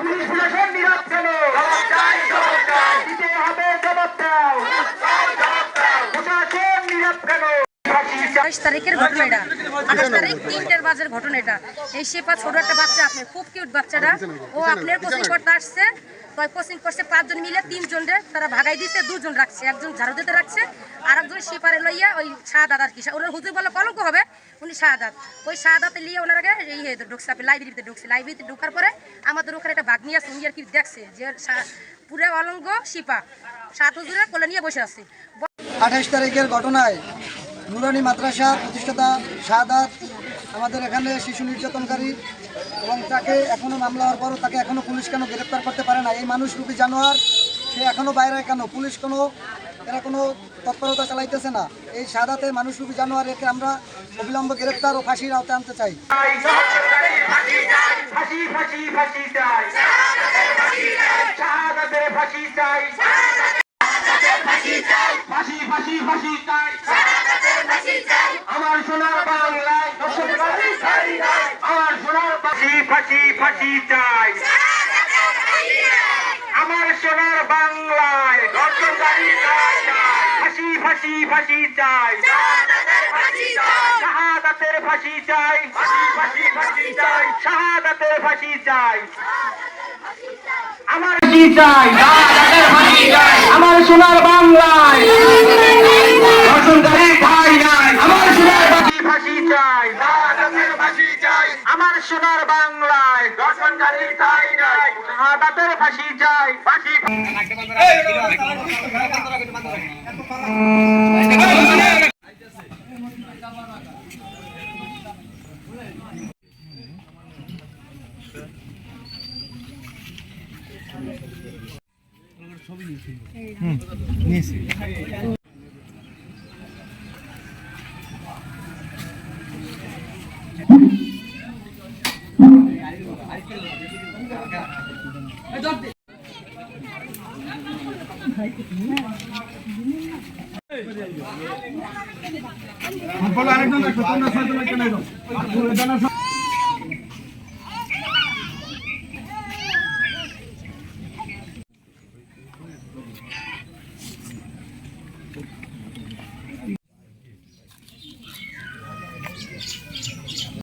Police প্রশাসন নীরব কেন দিতে হবে জবাব দাও প্রশাসন নীরব কেন আঠাশ তারিখের ঘটনা এটা। আঠাশ তারিখ তিনটের বাজের ঘটনা এটা। এই শেপা ছোট একটা বাচ্চা আপনার খুব কিউট বাচ্চাটা। ও আপনার কোচিং করতে আসছে। তো কোচিং করছে পাঁচজন মিলে তিনজন রে তারা ভাগাই দিতে দুজন রাখছে। একজন ঝাড়ু দিতে রাখছে আর একজন শিপারে লইয়া ওই শাহাদাত আর কি ওনার হুজুর বলে কলঙ্ক হবে। উনি শাহাদাত। ওই শাহাদাতে লিয়ে ওনার আগে এই ঢুকছে, আপনি লাইব্রেরিতে ঢুকছে। লাইব্রেরিতে ঢোকার পরে আমাদের ওখানে একটা বাঘ নিয়ে আসছে উনি আর কি দেখছে যে পুরো অলঙ্গ শিপা। সাত হুজুরে কোলে নিয়ে বসে আছে। আঠাশ তারিখের ঘটনায় নুরানি মাদ্রাসা প্রতিষ্ঠাতা শাহাদাত আমাদের এখানে শিশু নির্যাতনকারী এবং তাকে এখনও মামলা হওয়ার পরও তাকে এখনও পুলিশ কেন গ্রেপ্তার করতে পারে না? এই মানুষ রূপী জানোয়ার, সে এখনও বাইরে কেন? পুলিশ কোনো এরা কোনো তৎপরতা চালাইতেছে না এই শাহাদাতে মানুষ রূপী জানোয়ার একে আমরা অবিলম্বে গ্রেপ্তার ও ফাঁসির আওতায় আনতে চাই আমার সোনার বাংলায়। আমার সোনার ফাঁসি ফাঁসি ফাঁসি চাই ফাঁসি ফাঁসি চাই। শাহাদাতের ফাঁসি চাই। ফাঁসি ফাঁসি ফাঁসি চাই। শাহাদাতের ফাঁসি চাই। আমার ফাঁসি চাই। আমার সোনার বাংলায়। সোনার বাংলায়। ধর্ষণকারী ঠাঁই নাই। শাহাদাতের ফাঁসি চাই। ফাঁসি আরেকজন দেখো তোমরা সাথে কেন